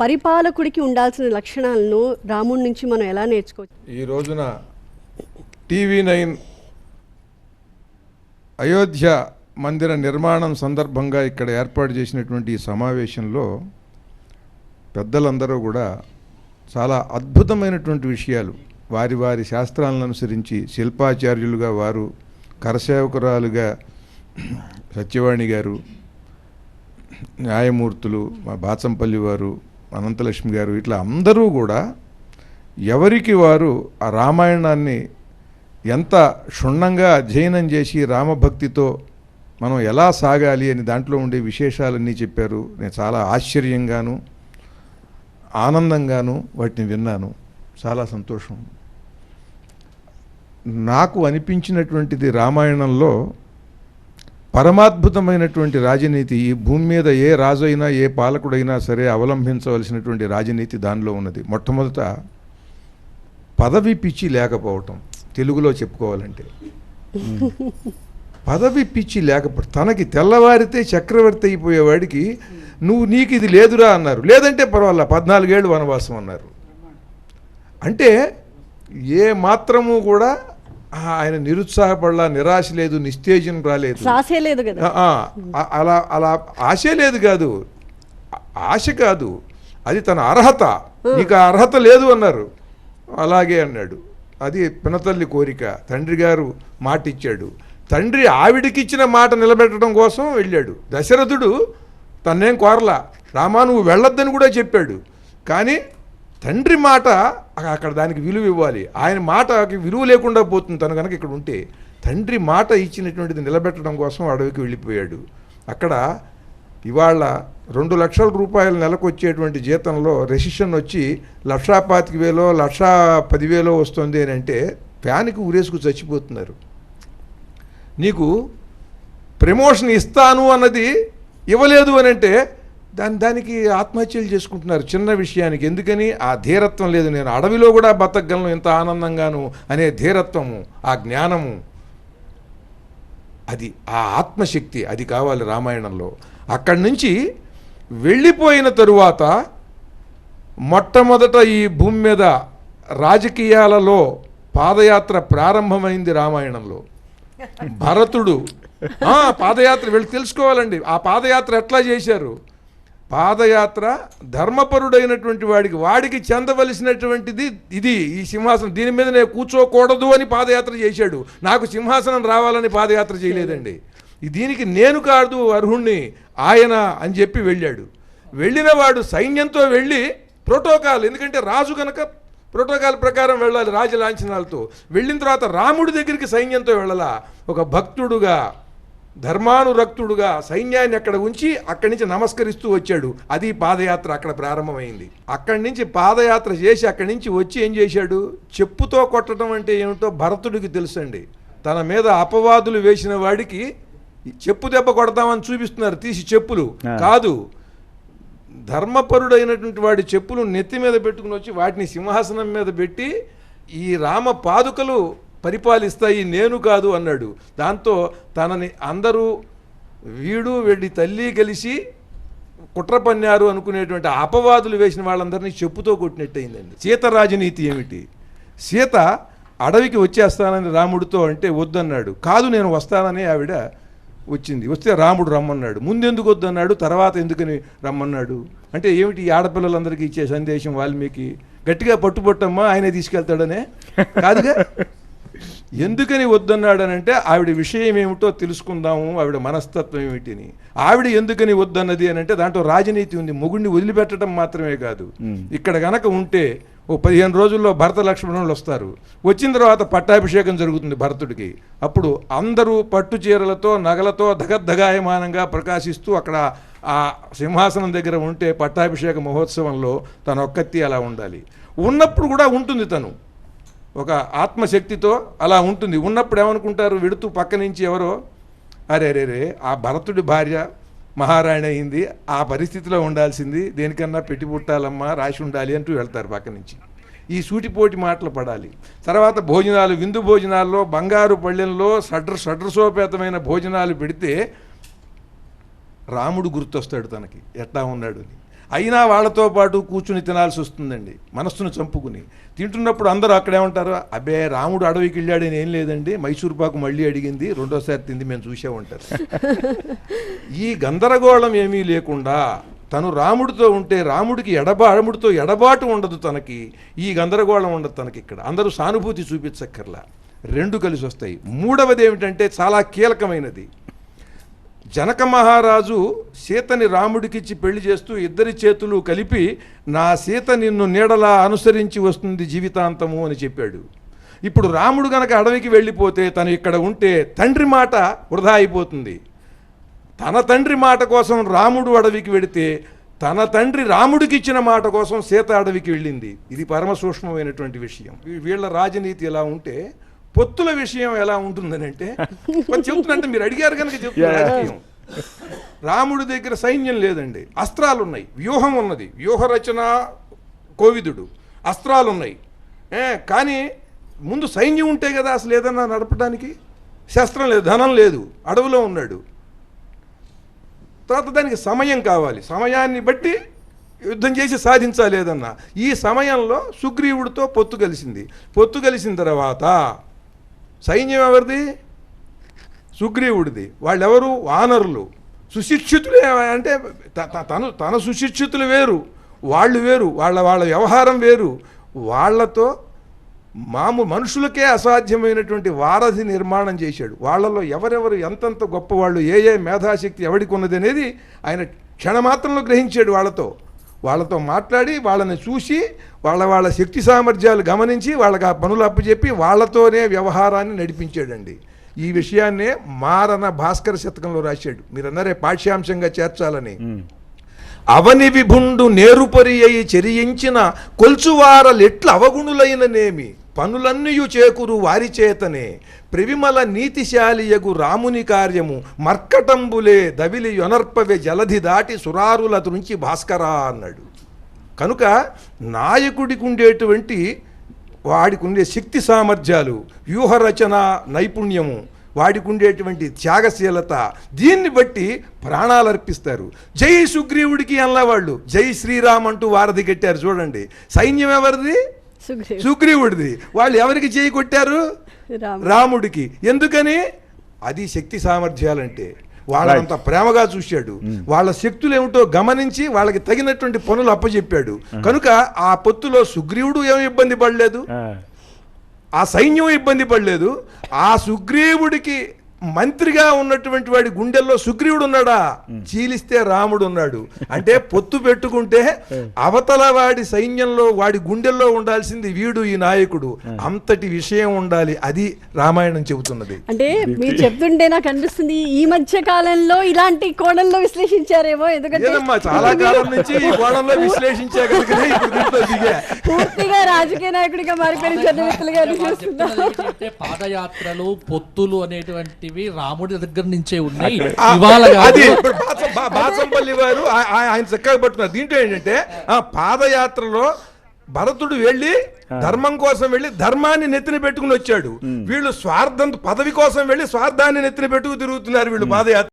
పరిపాలకుడికి ఉండాల్సిన లక్షణాలను రాముడి నుంచి మనం ఎలా నేర్చుకోవచ్చు? ఈ రోజున టీవీ నైన్ అయోధ్య మందిర నిర్మాణం సందర్భంగా ఇక్కడ ఏర్పాటు చేసినటువంటి ఈ సమావేశంలో పెద్దలందరూ కూడా చాలా అద్భుతమైనటువంటి విషయాలు వారి వారి శాస్త్రాలను అనుసరించి శిల్పాచార్యులుగా వారు కరసేవకురాలుగా సత్యవాణి గారు న్యాయమూర్తులు మా బాచంపల్లి వారు అనంతలక్ష్మి గారు ఇట్లా అందరూ కూడా ఎవరికి వారు ఆ రామాయణాన్ని ఎంత క్షుణ్ణంగా అధ్యయనం చేసి రామభక్తితో మనం ఎలా సాగాలి అని దాంట్లో ఉండే విశేషాలన్నీ చెప్పారు. నేను చాలా ఆశ్చర్యంగాను ఆనందంగాను వాటిని విన్నాను. చాలా సంతోషం. నాకు అనిపించినటువంటిది రామాయణంలో పరమాద్భుతమైనటువంటి రాజనీతి ఈ భూమి మీద ఏ రాజు అయినా ఏ పాలకుడైనా సరే అవలంబించవలసినటువంటి రాజనీతి దానిలో ఉన్నది. మొట్టమొదట పదవి పిచ్చి లేకపోవటం తెలుగులో చెప్పుకోవాలంటే. పదవి పిచ్చి లేకపోవడం తనకి తెల్లవారితే చక్రవర్తి అయిపోయేవాడికి నువ్వు నీకు ఇది లేదురా అన్నారు. లేదంటే పర్వాలా పద్నాలుగేళ్ళు వనవాసం అన్నారు. అంటే ఏ మాత్రము కూడా ఆయన నిరుత్సాహపడలా నిరాశ లేదు నిస్తేజం రాలేదు. లేదు కదా. అలా అలా ఆశే లేదు కాదు. ఆశ కాదు. అది తన అర్హత. నీకు ఆ అర్హత లేదు అన్నారు. అలాగే అన్నాడు. అది పినతల్లి కోరిక. తండ్రి గారు మాట ఇచ్చాడు తండ్రి ఆవిడికి ఇచ్చిన మాట నిలబెట్టడం కోసం వెళ్ళాడు. దశరథుడు తన్నేం కోరలా. రామా నువ్వు వెళ్ళొద్దని కూడా చెప్పాడు. కానీ తండ్రి మాట అక్కడ దానికి విలువ ఇవ్వాలి. ఆయన మాటకి విలువ లేకుండా పోతుంది. తను కనుక ఇక్కడ ఉంటే తండ్రి మాట ఇచ్చినటువంటిది నిలబెట్టడం కోసం అడవికి వెళ్ళిపోయాడు. అక్కడ ఇవాళ రెండు లక్షల రూపాయల నెలకు వచ్చేటువంటి జీతంలో రెసిషన్ వచ్చి లక్షా పాతిక వేలో లక్షా పదివేలో వస్తుంది అని అంటే ఫ్యాన్కి ఊరేసుకు చచ్చిపోతున్నారు. నీకు ప్రమోషన్ ఇస్తాను అన్నది ఇవ్వలేదు అని అంటే దాని దానికి ఆత్మహత్యలు చేసుకుంటున్నారు చిన్న విషయానికి. ఎందుకని? ఆ ధీరత్వం లేదు. నేను అడవిలో కూడా బతకగలను ఎంత ఆనందంగాను అనే ధీరత్వము ఆ జ్ఞానము. అది ఆ ఆత్మశక్తి అది కావాలి రామాయణంలో. అక్కడి నుంచి వెళ్ళిపోయిన తరువాత మొట్టమొదట ఈ భూమి మీద రాజకీయాలలో పాదయాత్ర ప్రారంభమైంది రామాయణంలో. భరతుడు పాదయాత్ర వెళ్ళి తెలుసుకోవాలండి. ఆ పాదయాత్ర ఎట్లా చేశారు? పాదయాత్ర ధర్మపరుడైనటువంటి వాడికి వాడికి చెందవలసినటువంటిది ఇది. ఈ సింహాసనం దీని మీద నేను కూర్చోకూడదు అని పాదయాత్ర చేశాడు. నాకు సింహాసనం రావాలని పాదయాత్ర చేయలేదండి. దీనికి నేను కాదు అర్హుణ్ణి ఆయన అని చెప్పి వెళ్ళాడు. వెళ్ళిన వాడు సైన్యంతో వెళ్ళి ప్రోటోకాల్ ఎందుకంటే రాజు కనుక ప్రోటోకాల్ ప్రకారం వెళ్ళాలి రాజలాంఛనాలతో వెళ్ళిన తర్వాత రాముడి దగ్గరికి సైన్యంతో వెళ్ళాలా? ఒక భక్తుడుగా ధర్మానురక్తుడుగా సైన్యాన్ని అక్కడ ఉంచి అక్కడి నుంచి నమస్కరిస్తూ వచ్చాడు. అది పాదయాత్ర అక్కడ ప్రారంభమైంది. అక్కడి నుంచి పాదయాత్ర చేసి అక్కడి నుంచి వచ్చి ఏం చేశాడు? చెప్పుతో కొట్టడం అంటే ఏమిటో భరతుడికి తెలుసండి. తన మీద అపవాదులు వేసిన వాడికి చెప్పు దెబ్బ కొడతామని చూపిస్తున్నారు తీసి చెప్పులు. కాదు ధర్మపరుడైనటువంటి వాడి చెప్పులు నెత్తి మీద పెట్టుకుని వచ్చి వాటిని సింహాసనం మీద పెట్టి ఈ రామ పాదుకలు పరిపాలిస్తాయి నేను కాదు అన్నాడు. దాంతో తనని అందరూ వీడు వెళ్ళి తల్లి కలిసి కుట్ర పన్నారు అనుకునేటువంటి అపవాదులు వేసిన వాళ్ళందరినీ చెప్పుతో కొట్టినట్టయిందండి. సీత రాజనీతి ఏమిటి? సీత అడవికి వచ్చేస్తానని రాముడితో అంటే వద్దన్నాడు. కాదు నేను వస్తానని ఆవిడ వచ్చింది. వస్తే రాముడు రమ్మన్నాడు. ముందెందుకు వద్దన్నాడు? తర్వాత ఎందుకని రమ్మన్నాడు? అంటే ఏమిటి ఈ ఆడపిల్లలందరికీ ఇచ్చే సందేశం వాల్మీకి? గట్టిగా పట్టుబట్టమ్మా ఆయనే తీసుకెళ్తాడనే? కాదుగా? ఎందుకని వద్దన్నాడనంటే ఆవిడ విషయం ఏమిటో తెలుసుకుందాము ఆవిడ మనస్తత్వం ఏమిటిని. ఆవిడ ఎందుకని వద్దన్నది అని అంటే దాంట్లో రాజనీతి ఉంది మొగుడిని వదిలిపెట్టడం మాత్రమే కాదు. ఇక్కడ గనక ఉంటే ఓ పదిహేను రోజుల్లో భరత లక్ష్మణులు వస్తారు. వచ్చిన తర్వాత పట్టాభిషేకం జరుగుతుంది భరతుడికి. అప్పుడు అందరూ పట్టు చీరలతో నగలతో ధగద్ధగాయమానంగా ప్రకాశిస్తూ అక్కడ ఆ సింహాసనం దగ్గర ఉంటే పట్టాభిషేక మహోత్సవంలో తన ఒక్కత్తి అలా ఉండాలి. ఉన్నప్పుడు కూడా ఉంటుంది తను. ఒక ఆత్మశక్తితో అలా ఉంటుంది. ఉన్నప్పుడు ఏమనుకుంటారు? విడుతూ పక్క నుంచి ఎవరో అరే అరే రే ఆ భరతుడి భార్య మహారాణి అయింది. ఆ పరిస్థితిలో ఉండాల్సింది. దేనికన్నా పెట్టి పుట్టాలమ్మా రాసి ఉండాలి అంటూ వెళ్తారు పక్క నుంచి. ఈ సూటిపోటి మాటలు పడాలి. తర్వాత భోజనాలు విందు భోజనాల్లో బంగారు పళ్ళెంలో సడ్ర సడ్రసోపేతమైన భోజనాలు పెడితే రాముడు గుర్తొస్తాడు తనకి. ఎట్లా ఉన్నాడు అని. అయినా వాళ్ళతో పాటు కూర్చుని తినాల్సి వస్తుందండి. మనస్సును చంపుకుని. తింటున్నప్పుడు అందరూ అక్కడేమంటారు అబ్బే రాముడు అడవికి వెళ్ళాడని ఏం లేదండి. మైసూర్ పాకు మళ్ళీ అడిగింది. రెండోసారి తింది మేము చూసే ఉంటారు ఈ గందరగోళం ఏమీ లేకుండా తను రాముడితో ఉంటే రాముడికి ఎడబా రాముడితో ఎడబాటు ఉండదు తనకి. ఈ గందరగోళం ఉండదు తనకి ఇక్కడ. అందరూ సానుభూతి చూపించక్కర్లా. రెండు కలిసి వస్తాయి. మూడవది ఏమిటంటే చాలా కీలకమైనది. జనక మహారాజు సీతని రాముడికిచ్చి పెళ్ళి చేస్తూ ఇద్దరి చేతులు కలిపి నా సీత నిన్ను నీడలా అనుసరించి వస్తుంది జీవితాంతము అని చెప్పాడు. ఇప్పుడు రాముడు గనక అడవికి వెళ్ళిపోతే తను ఇక్కడ ఉంటే తండ్రి మాట వృధా అయిపోతుంది. తన తండ్రి మాట కోసం రాముడు అడవికి వెడితే తన తండ్రి రాముడికి ఇచ్చిన మాట కోసం సీత అడవికి వెళ్ళింది. ఇది పరమ సూక్ష్మమైనటువంటి విషయం. వీళ్ళ రాజనీతి ఎలా ఉంటే పొత్తుల విషయం ఎలా ఉంటుందని అంటే కొంచెం చెప్తున్నంటే మీరు అడిగారు కనుక చెప్తున్నా Yeah. రాజకీయం. రాముడి దగ్గర సైన్యం లేదండి అస్త్రాలు ఉన్నాయి వ్యూహం ఉన్నది వ్యూహ రచన కోవిదుడు అస్త్రాలు ఉన్నాయి కానీ ముందు సైన్యం ఉంటే కదా అసలు ఏదన్నా నడపడానికి? శస్త్రం లేదు ధనం లేదు అడవిలో ఉన్నాడు. తర్వాత దానికి సమయం కావాలి సమయాన్ని బట్టి యుద్ధం చేసి సాధించాలి ఏదన్నా. ఈ సమయంలో సుగ్రీవుడితో పొత్తు కలిసింది. పొత్తు కలిసిన తర్వాత సైన్యం ఎవరిది? సుగ్రీవుడిది. వాళ్ళెవరు? వానరులు. సుశిక్షితులే అంటే త- తను తన సుశిక్షితులు వేరు. వాళ్ళు వేరు. వాళ్ళ వాళ్ళ వ్యవహారం వేరు. వాళ్ళతో మాము మనుషులకే అసాధ్యమైనటువంటి వారధి నిర్మాణం చేశాడు. వాళ్ళలో ఎవరెవరు ఎంతెంత గొప్పవాళ్ళు ఏ ఏ మేధాశక్తి ఎవడికి ఉన్నది అనేది ఆయన క్షణమాత్రంలో గ్రహించాడు వాళ్ళతో. వాళ్ళతో మాట్లాడి వాళ్ళని చూసి వాళ్ళ వాళ్ళ శక్తి సామర్థ్యాలు గమనించి వాళ్ళకి ఆ పనులు అప్పచెప్పి వాళ్ళతోనే వ్యవహారాన్ని నడిపించాడండి. ఈ విషయాన్నే మారన భాస్కర శతకంలో రాశాడు. మీరన్నారే పాఠ్యాంశంగా చేర్చాలని. అవని విభుండు నేరుపరి అయి చెరియించిన కొల్చువారలెట్ల అవగుణులైననేమి? పనులన్నయు చేకురు వారి చేతనే. ప్రవిమల నీతిశాలియగు రాముని కార్యము మర్కటంబులే దవిలి యొనర్పవే జలధి దాటి సురారుల నుంచి భాస్కరా అన్నాడు. కనుక నాయకుడికి ఉండేటువంటి వాడికి ఉండే శక్తి సామర్థ్యాలు వ్యూహరచన నైపుణ్యము వాడికి ఉండేటువంటి త్యాగశీలత దీన్ని బట్టి ప్రాణాలు అర్పిస్తారు జై సుగ్రీవుడికి అన్నవాళ్ళు జై శ్రీరామ్ అంటూ వారధి కట్టారు చూడండి. సైన్యం ఎవరిది సుగ్రీవుడిది. వాళ్ళు ఎవరికి చేయి కొట్టారు? రామ్ రాముడికి. ఎందుకని? అది శక్తి సామర్థ్యాలంటే. వాళ్ళంత ప్రేమగా చూశాడు. వాళ్ళ శక్తులు ఏమిటో గమనించి వాళ్ళకి తగినటువంటి పనులు అప్పచెప్పాడు కనుక ఆ పొత్తులో సుగ్రీవుడు ఏమి ఇబ్బంది పడలేదు? ఆ, ఆ సైన్యం ఇబ్బంది పడలేదు. ఆ సుగ్రీవుడికి మంత్రిగా ఉన్నటువంటి వాడి గుండెల్లో సుగ్రీవుడు ఉన్నాడా? చీలిస్తే రాముడు ఉన్నాడు. అంటే పొత్తు పెట్టుకుంటే అవతల వాడి సైన్యంలో వాడి గుండెల్లో ఉండాల్సింది వీడు ఈ నాయకుడు. అంతటి విషయం ఉండాలి. అది రామాయణం చెబుతున్నది. అంటే మీరు చెప్తుంటే నాకు అనిపిస్తుంది ఈ మధ్య కాలంలో ఇలాంటి కోణంలో విశ్లేషించారేమో ఎందుకంటే చాలా కాలం నుంచి ఈ కోణంలో విశ్లేషించే పూర్తిగా రాజకీయ నాయకుడిగా మారిపోయిన ఏంటంటే పాదయాత్రలు పొత్తులు అనేటువంటివి రాముడి దగ్గర నుంచే ఉన్నాయి. ఇవాళ అది కాదు ఇప్పుడు బాచ- బా- బాచంపల్లి వారు ఆయన చక్కగా పట్టున్నారు దీంట్లో ఏంటంటే ఆ పాదయాత్రలో భరతుడు వెళ్ళి ధర్మం కోసం వెళ్ళి ధర్మాన్ని నెత్తిన పెట్టుకుని వచ్చాడు. వీళ్ళు స్వార్థం పదవి కోసం వెళ్ళి స్వార్థాన్ని నెత్తిన పెట్టుకు తిరుగుతున్నారు వీళ్ళు పాదయాత్ర